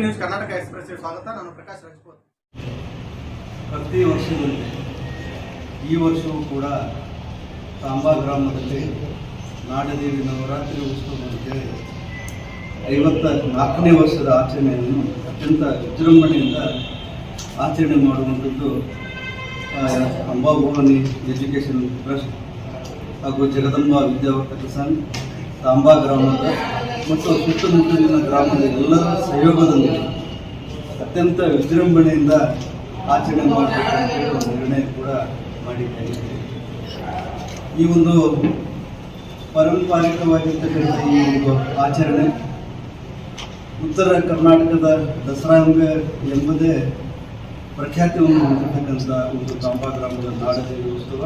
News Karnataka ಎಕ್ಸ್ಪ್ರೆಸ್ಗೆ ಸ್ವಾಗತ. ನಾನು ಪ್ರಕಾಶ್ ರಾಜ್ಪೂತ್. ಪ್ರತಿ ವರ್ಷದಂತೆ ಈ ವರ್ಷವೂ ಕೂಡ ತಾಂಬಾ ಗ್ರಾಮದಲ್ಲಿ ನಾಡದೇವಿ ನವರಾತ್ರಿ ಉತ್ಸವ ಐವತ್ತ ನಾಲ್ಕನೇ ವರ್ಷದ ಆಚರಣೆಯನ್ನು ಅತ್ಯಂತ ವಿಜೃಂಭಣೆಯಿಂದ ಆಚರಣೆ ಮಾಡುವಂಥದ್ದು ಅಂಬಾಭವಾನಿ ಎಜುಕೇಷನ್ ಟ್ರಸ್ಟ್ ಹಾಗೂ ಜಗದಂಬ ವಿದ್ಯಾವರ್ಧಕ ಸಂಘ ತಾಂಬಾ ಗ್ರಾಮದ ಮತ್ತು ಸುತ್ತಮುತ್ತಲಿನ ಗ್ರಾಮದ ಎಲ್ಲರ ಸಹಯೋಗದೊಂದಿಗೆ ಅತ್ಯಂತ ವಿಜೃಂಭಣೆಯಿಂದ ಆಚರಣೆ ಮಾಡಬೇಕು ಅಂತೇಳಿ ಒಂದು ನಿರ್ಣಯ ಕೂಡ ಮಾಡಿದ್ದೇನೆ ಈ ಒಂದು ಪಾರಂಪರಿಕವಾಗಿರ್ತಕ್ಕಂಥ ಈ ಒಂದು ಆಚರಣೆ ಉತ್ತರ ಕರ್ನಾಟಕದ ದಸರಾ ಎಂಬ ಎಂಬುದೇ ಪ್ರಖ್ಯಾತಿಯನ್ನು ಹೊಂದಿರತಕ್ಕಂಥ ಒಂದು ತಾಂಬಾ ಗ್ರಾಮದ ನಾಡದೇವಿ ಉತ್ಸವ.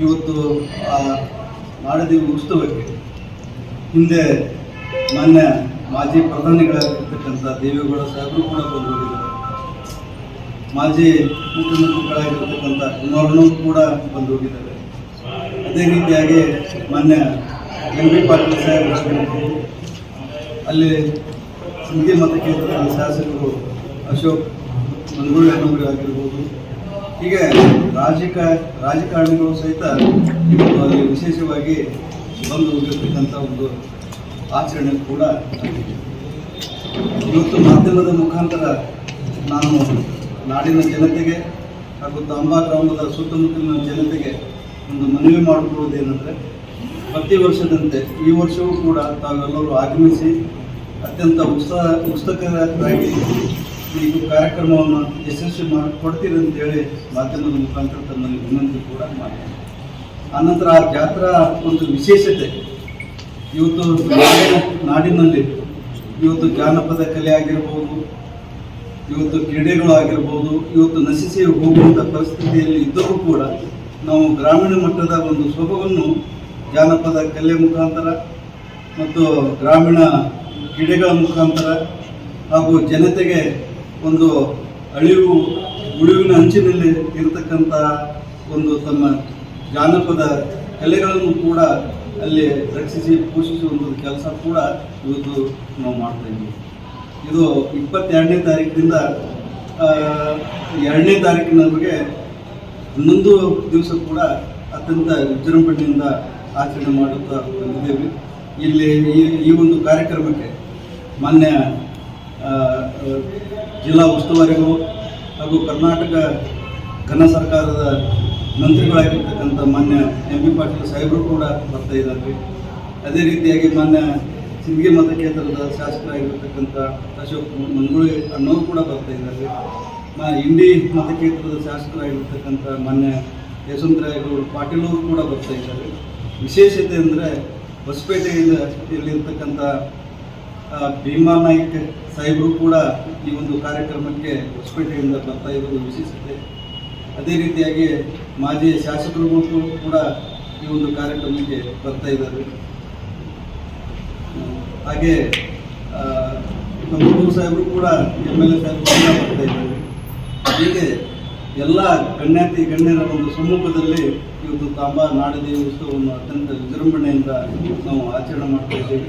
ಇವತ್ತು ಆ ನಾಡದೇವಿ ಉತ್ಸವಕ್ಕೆ ಹಿಂದೆ ಮಾನ್ಯ ಮಾಜಿ ಪ್ರಧಾನಿಗಳಾಗಿರ್ತಕ್ಕಂಥ ದೇವೇಗೌಡ ಸಾಹೇಬರು ಕೂಡ ಬಂದು ಹೋಗಿದ್ದಾರೆ ಮಾಜಿ ಮುಖ್ಯಮಂತ್ರಿಗಳಾಗಿರ್ತಕ್ಕಂಥ ಕುಮಾರಣ್ಣವರು ಕೂಡ ಬಂದು ಹೋಗಿದ್ದಾರೆ ಅದೇ ರೀತಿಯಾಗಿ ಮಾನ್ಯ ಎಂ ಬಿ ಪಾಟೀಲ್ ಸಾಹೇಬರು ಅಲ್ಲಿ ಸಿಂಧಿ ಮತಕ್ಷೇತ್ರದ ಶಾಸಕರು ಅಶೋಕ್ ಮಂಗಳೂರಿನವರು ಆಗಿರ್ಬೋದು. ಹೀಗೆ ರಾಜಕ ರಾಜಕಾರಣಿಗಳು ಸಹಿತ ಇವತ್ತು ಅಲ್ಲಿ ವಿಶೇಷವಾಗಿ ಬಂದು ಹೋಗಿರ್ತಕ್ಕಂಥ ಒಂದು ಆಚರಣೆ ಕೂಡ. ಇವತ್ತು ಮಾಧ್ಯಮದ ಮುಖಾಂತರ ನಾನು ನಾಡಿನ ಜನತೆಗೆ ಹಾಗೂ ತಾಂಬಾ ಗ್ರಾಮದ ಸುತ್ತಮುತ್ತಲಿನ ಜನತೆಗೆ ಒಂದು ಮನವಿ ಮಾಡಿಕೊಳ್ಳುವುದೇನೆಂದರೆ ಪ್ರತಿ ವರ್ಷದಂತೆ ಈ ವರ್ಷವೂ ಕೂಡ ತಾವೆಲ್ಲರೂ ಆಗಮಿಸಿ ಅತ್ಯಂತ ಉತ್ಸಾಹ, ಉತ್ಸುಕರಾಗಿ ಈ ಕಾರ್ಯಕ್ರಮವನ್ನು ಯಶಸ್ವಿ ಮಾಡಿ ಕೊಡ್ತೀರಿ ಅಂತೇಳಿ ಮಾಧ್ಯಮದ ಮುಖಾಂತರ ತಮ್ಮಲ್ಲಿ ವಿನಂತಿ ಕೂಡ ಮಾಡಿ ಆನಂತರ ಆ ಜಾತ್ರಾ ಒಂದು ವಿಶೇಷತೆ ಇವತ್ತು ನಾಡಿನ ನಾಡಿನಲ್ಲಿ ಇವತ್ತು ಜಾನಪದ ಕಲೆ ಆಗಿರ್ಬೋದು, ಇವತ್ತು ಕ್ರೀಡೆಗಳು ಆಗಿರ್ಬೋದು, ಇವತ್ತು ನಶಿಸಿ ಹೋಗುವಂಥ ಪರಿಸ್ಥಿತಿಯಲ್ಲಿ ಇದ್ದರೂ ಕೂಡ ನಾವು ಗ್ರಾಮೀಣ ಮಟ್ಟದ ಒಂದು ಸೊಬಗನ್ನು ಜಾನಪದ ಕಲೆ ಮುಖಾಂತರ ಮತ್ತು ಗ್ರಾಮೀಣ ಕ್ರೀಡೆಗಳ ಮುಖಾಂತರ ಹಾಗೂ ಜನತೆಗೆ ಒಂದು ಅಳಿವು, ಉಳಿವಿನ ಅಂಚಿನಲ್ಲಿ ಇರತಕ್ಕಂಥ ಒಂದು ತಮ್ಮ ಜಾನಪದ ಕಲೆಗಳನ್ನು ಕೂಡ ಅಲ್ಲಿ ರಕ್ಷಿಸಿ ಪೋಷಿಸುವಂಥ ಕೆಲಸ ಕೂಡ ಇವತ್ತು ನಾವು ಮಾಡ್ತಾ ಇದ್ದೀವಿ. ಇದು ಇಪ್ಪತ್ತೆರಡನೇ ತಾರೀಕಿನಿಂದ ಎರಡನೇ ತಾರೀಕಿನವರೆಗೆ ಹನ್ನೊಂದು ದಿವಸ ಕೂಡ ಅತ್ಯಂತ ವಿಜೃಂಭಣೆಯಿಂದ ಆಚರಣೆ ಮಾಡುತ್ತಾ ಬಂದಿದ್ದೇವೆ. ಇಲ್ಲಿ ಈ ಒಂದು ಕಾರ್ಯಕ್ರಮಕ್ಕೆ ಮಾನ್ಯ ಜಿಲ್ಲಾ ಉಸ್ತುವಾರಿಗಳು ಹಾಗೂ ಕರ್ನಾಟಕ ಘನ ಸರ್ಕಾರದ ಮಂತ್ರಿಗಳಾಗಿರ್ತಕ್ಕಂಥ ಮಾನ್ಯ ಎಂ ಬಿ ಪಾಟೀಲ್ ಸಾಹೇಬರು ಕೂಡ ಬರ್ತಾ ಇದ್ದಾರೆ. ಅದೇ ರೀತಿಯಾಗಿ ಮಾನ್ಯ ಸಿಂದಗಿ ಮತಕ್ಷೇತ್ರದ ಶಾಸಕರಾಗಿರ್ತಕ್ಕಂಥ ಅಶೋಕ್ ಮಂಗಳೂರಿ ಅಣ್ಣವರು ಕೂಡ ಬರ್ತಾ ಇದ್ದಾರೆ. ಮಾ ಇಂಡಿ ಮತಕ್ಷೇತ್ರದ ಶಾಸಕರಾಗಿರ್ತಕ್ಕಂಥ ಮಾನ್ಯ ಯಶವಂತರಾಯಗೌಡ ಪಾಟೀಲ್ ಅವರು ಕೂಡ ಬರ್ತಾ ಇದ್ದಾರೆ. ವಿಶೇಷತೆ ಅಂದರೆ ಹೊಸಪೇಟೆಯಿಂದ ಇಲ್ಲಿರ್ತಕ್ಕಂಥ ಆ, ಭೀಮಾ ನಾಯ್ಕ ಸಾಹೇಬರು ಕೂಡ ಈ ಒಂದು ಕಾರ್ಯಕ್ರಮಕ್ಕೆ ಹೊಸಪೇಟೆಯಿಂದ ಬರ್ತಾ ಇರೋದು ವಿಶೇಷತೆ. ಅದೇ ರೀತಿಯಾಗಿ ಮಾಜಿ ಶಾಸಕರು ಕೂಡ ಈ ಒಂದು ಕಾರ್ಯಕ್ರಮಕ್ಕೆ ಬರ್ತಾ ಇದ್ದಾರೆ. ಹಾಗೆ ನಮ್ಮ ಸಾಹೇಬರು ಕೂಡ ಎಂ ಎಲ್ ಎ ಸಾಹೇಬರು ಬರ್ತಾ ಹೀಗೆ ಎಲ್ಲ ಗಣ್ಯಾತಿ ಗಣ್ಯರ ಒಂದು ಸಮ್ಮುಖದಲ್ಲಿ ಇವತ್ತು ತಾಂಬಾ ನಾಡದೇವಿ ಉತ್ಸವವನ್ನು ಅತ್ಯಂತ ವಿಜೃಂಭಣೆಯಿಂದ ನಾವು ಆಚರಣೆ ಮಾಡ್ತಾ ಇದ್ದೇವೆ.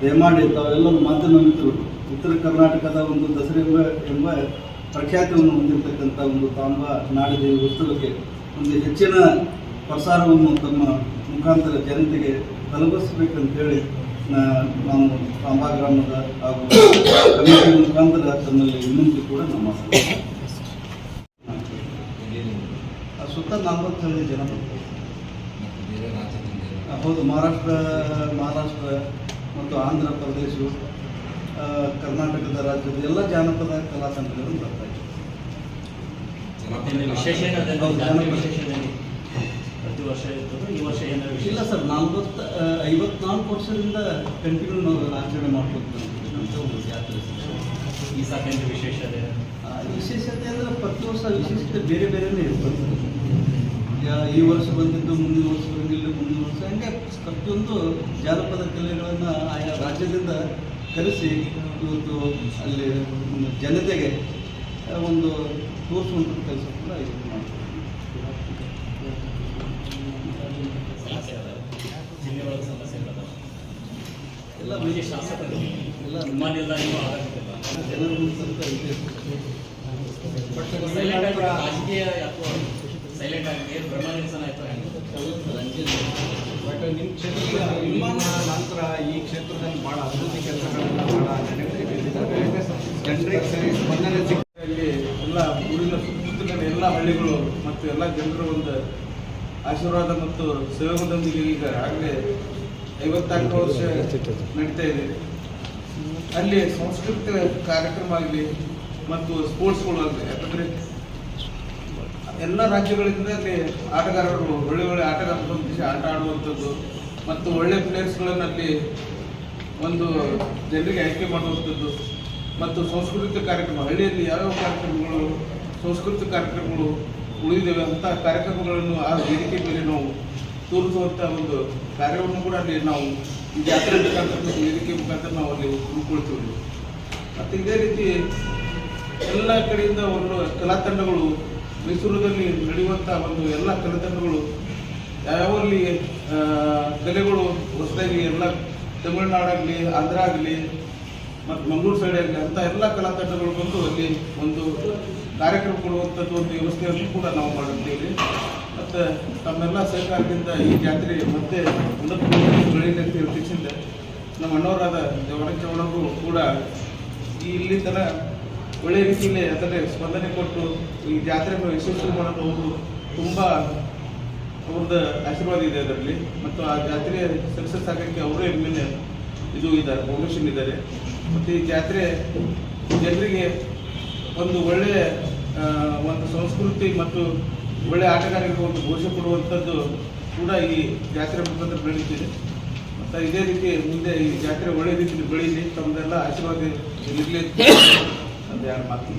ದಯಮಾಡಿ ತಾವೆಲ್ಲರೂ ಮಾಧ್ಯಮ ಮಿತ್ರರು, ಉತ್ತರ ಕರ್ನಾಟಕದ ಒಂದು ದಸರಾ ಎಂಬ ಎಂಬ ಪ್ರಖ್ಯಾತಿಯನ್ನು ಹೊಂದಿರತಕ್ಕಂಥ ಒಂದು ತಾಂಬಾ ನಾಡದೇವಿ ಉತ್ಸವಕ್ಕೆ ಒಂದು ಹೆಚ್ಚಿನ ಪ್ರಸಾರವನ್ನು ತಮ್ಮ ಮುಖಾಂತರ ಜನತೆಗೆ ತಲುಪಿಸಬೇಕಂತೇಳಿ ನಾ- ಸಾಂಬಾ ಗ್ರಾಮದ ಹಾಗೂ ಕಮಿಟಿ ಮುಖಾಂತರ ತಮ್ಮಲ್ಲಿ ವಿನಂತಿ ಕೂಡ ನಮ್ಮ ಸುತ್ತ ಸುತ್ತ ನಲವತ್ತೇಳು ಜನ ಬರ್ತಾರೆ. ಹೌದು, ಮಹಾರಾಷ್ಟ್ರ ಮಹಾರಾಷ್ಟ್ರ ಮತ್ತು ಆಂಧ್ರ ಪ್ರದೇಶ ಕರ್ನಾಟಕದ ರಾಜ್ಯದ ಎಲ್ಲ ಜಾನಪದ ಕಲಾ ತಂಡಗಳು ಬರ್ತಾ ಇದ್ದಾರೆ ವಿಶೇಷ ಏನಾದ್ರೆ ಹೌದು, ಜಾತ್ರೆ ವಿಶೇಷ ಏನಾಗಿದೆ? ಪ್ರತಿ ವರ್ಷ ಇರ್ತದೆ ಈ ವರ್ಷ ಏನಾದ್ರು ಇಲ್ಲ ಸರ್ ನಲ್ವತ್ತ ಐವತ್ನಾಲ್ಕು ವರ್ಷದಿಂದ ಕಂಟಿನ್ಯೂ ನಾವು ಆಚರಣೆ ಮಾಡ್ಕೊತೀವಿ ಅಂತ ಒಂದು ಜಾತ್ರೆ. ಈ ಸಾಕೇನು ವಿಶೇಷತೆ ವಿಶೇಷತೆ ಅಂದರೆ ಪ್ರತಿ ವರ್ಷ ವಿಶೇಷತೆ ಬೇರೆ ಬೇರೆನೇ ಇರ್ತದೆ ಈ ವರ್ಷ ಬಂದಿದ್ದು ಮುಂದಿನ ವರ್ಷ ಬಂದಿಲ್ಲ ಮುಂದಿನ ವರ್ಷ ಹಂಗೆ ಪ್ರತಿಯೊಂದು ಜಾನಪದ ಕಲೆಗಳನ್ನು ಆಯಾ ರಾಜ್ಯದಿಂದ ಕರೆಸಿ ಇವತ್ತು ಅಲ್ಲಿ ಜನತೆಗೆ ಒಂದು ತೋರಿಸುವಂಥ ಕೆಲಸ ಕೂಡ ಇದು ಮಾಡ್ತೀವಿ. ಎಲ್ಲ ಶಾಸಕರು ಎಲ್ಲ ಜನರ ಇದೆ. ರಾಜಕೀಯ ಯಾಕೋ ಸೈಲೆಂಟ್ ಆಯ್ತು? ಬಟ್ ನಿಮ್ಮ ಕ್ಷೇತ್ರ ನಿಮ್ಮ ನಂತರ ಈ ಕ್ಷೇತ್ರದಲ್ಲಿ ಭಾಳ ಅಭಿವೃದ್ಧಿ ಕೆಲಸಗಳನ್ನ ಭಾಳ ಜನರಿಗೆ ಜನರಿಗೆ ಸರಿ ಸ್ಪಂದನೆ ಹಳ್ಳಿಗಳು ಮತ್ತು ಎಲ್ಲ ಜನರ ಒಂದು ಆಶೀರ್ವಾದ ಮತ್ತು ಸಹಯೋಗದೊಂದಿಗೆ ಈಗ ಆಗಲೇ ಐವತ್ನಾಲ್ಕು ವರ್ಷ ನಡೀತಾ ಇದೆ. ಅಲ್ಲಿ ಸಾಂಸ್ಕೃತಿಕ ಕಾರ್ಯಕ್ರಮ ಆಗಲಿ ಮತ್ತು ಸ್ಪೋರ್ಟ್ಸ್ಗಳು ಆಗಲಿ ಯಾಕಂದರೆ ಎಲ್ಲ ರಾಜ್ಯಗಳಿಂದ ಅಲ್ಲಿ ಆಟಗಾರರು ಒಳ್ಳೆ ಒಳ್ಳೆ ಆಟಗಾರರು ಆಟ ಆಡುವಂಥದ್ದು ಮತ್ತು ಒಳ್ಳೆ ಪ್ಲೇಯರ್ಸ್ಗಳನ್ನು ಅಲ್ಲಿ ಒಂದು ಜನರಿಗೆ ಆಯ್ಕೆ ಮಾಡುವಂಥದ್ದು ಮತ್ತು ಸಾಂಸ್ಕೃತಿಕ ಕಾರ್ಯಕ್ರಮ ಹಳ್ಳಿಯಲ್ಲಿ ಯಾವ್ಯಾವ ಕಾರ್ಯಕ್ರಮಗಳು ಸಾಂಸ್ಕೃತಿಕ ಕಾರ್ಯಕ್ರಮಗಳು ಉಳಿದಿವೆ ಅಂತ ಕಾರ್ಯಕ್ರಮಗಳನ್ನು ಆ ವೇದಿಕೆ ಮೇಲೆ ನಾವು ತೋರಿಸುವಂಥ ಒಂದು ಕಾರ್ಯವನ್ನು ಕೂಡ ಅಲ್ಲಿ ನಾವು ಈ ಜಾತ್ರೆ ಮುಖಾಂತರ ವೇದಿಕೆ ಮುಖಾಂತರ ನಾವು ಅಲ್ಲಿ ಉಳ್ಕೊಳ್ತೀವಿ. ಮತ್ತು ಇದೇ ರೀತಿ ಎಲ್ಲ ಕಡೆಯಿಂದ ಒಂದು ಕಲಾ ತಂಡಗಳು, ಮೈಸೂರಿನಲ್ಲಿ ನಡೆಯುವಂಥ ಒಂದು ಎಲ್ಲ ಕಲಾ ತಂಡಗಳು, ಯಾವಲ್ಲಿ ಕಲೆಗಳು ಹೊಸದಾಗಿ ಎಲ್ಲ ತಮಿಳುನಾಡಾಗಲಿ, ಆಂಧ್ರ ಆಗಲಿ ಮತ್ತು ಮಂಗಳೂರು ಸೈಡ್ ಆಗಲಿ, ಅಂತ ಎಲ್ಲ ಕಲಾ ತಂಡಗಳು ಬಂದು ಅಲ್ಲಿ ಒಂದು ಕಾರ್ಯಕ್ರಮ ಕೊಡುವಂಥದ್ದು ಒಂದು ವ್ಯವಸ್ಥೆಯನ್ನು ಕೂಡ ನಾವು ಮಾಡುತ್ತೇವೆ. ಮತ್ತು ತಮ್ಮೆಲ್ಲ ಸರ್ಕಾರದಿಂದ ಈ ಜಾತ್ರೆ ಮತ್ತೆ ಉನ್ನತ ಬೆಳೀಲಿ ಅಂತ ನಮ್ಮ ಅಣ್ಣವರಾದ ದೇವರಂಚವಣರು ಕೂಡ ಈ ಇಲ್ಲಿ ಥರ ಒಳ್ಳೆಯ ರೀತಿಯಲ್ಲಿ ಅದರಲ್ಲಿ ಸ್ಪಂದನೆ ಕೊಟ್ಟು ಈ ಜಾತ್ರೆಯನ್ನು ಯಶಸ್ವಿ ಮಾಡಲು ಅವರು ತುಂಬ ಅವ್ರದ್ದು ಆಶೀರ್ವಾದ ಇದೆ ಅದರಲ್ಲಿ. ಮತ್ತು ಆ ಜಾತ್ರೆಯ ಸಕ್ಸಸ್ ಆಗೋಕ್ಕೆ ಅವರೇ ಮೇಲೆ ಇದು ಇದ್ದಾರೆ ಫೌಂಡೇಶನ್ ಇದ್ದಾರೆ. ಮತ್ತು ಈ ಜಾತ್ರೆ ಜನರಿಗೆ ಒಂದು ಒಳ್ಳೆಯ ಒಂದು ಸಂಸ್ಕೃತಿ ಮತ್ತು ಒಳ್ಳೆಯ ಆಟಗಾರರಿಗೆ ಒಂದು ಘೋಷ ಕೊಡುವಂಥದ್ದು ಕೂಡ ಈ ಜಾತ್ರೆ ಮುಖಾಂತರ ಬೆಳೀತಿದೆ. ಮತ್ತು ಇದೇ ರೀತಿ ಮುಂದೆ ಈ ಜಾತ್ರೆ ಒಳ್ಳೆಯ ರೀತಿಯಲ್ಲಿ ಬೆಳೀಲಿ. ತಮ್ಮದೆಲ್ಲ ಆಶೀರ್ವಾದ ಇರಲಿ ಅಂತ ಯಾರು ಮಾತು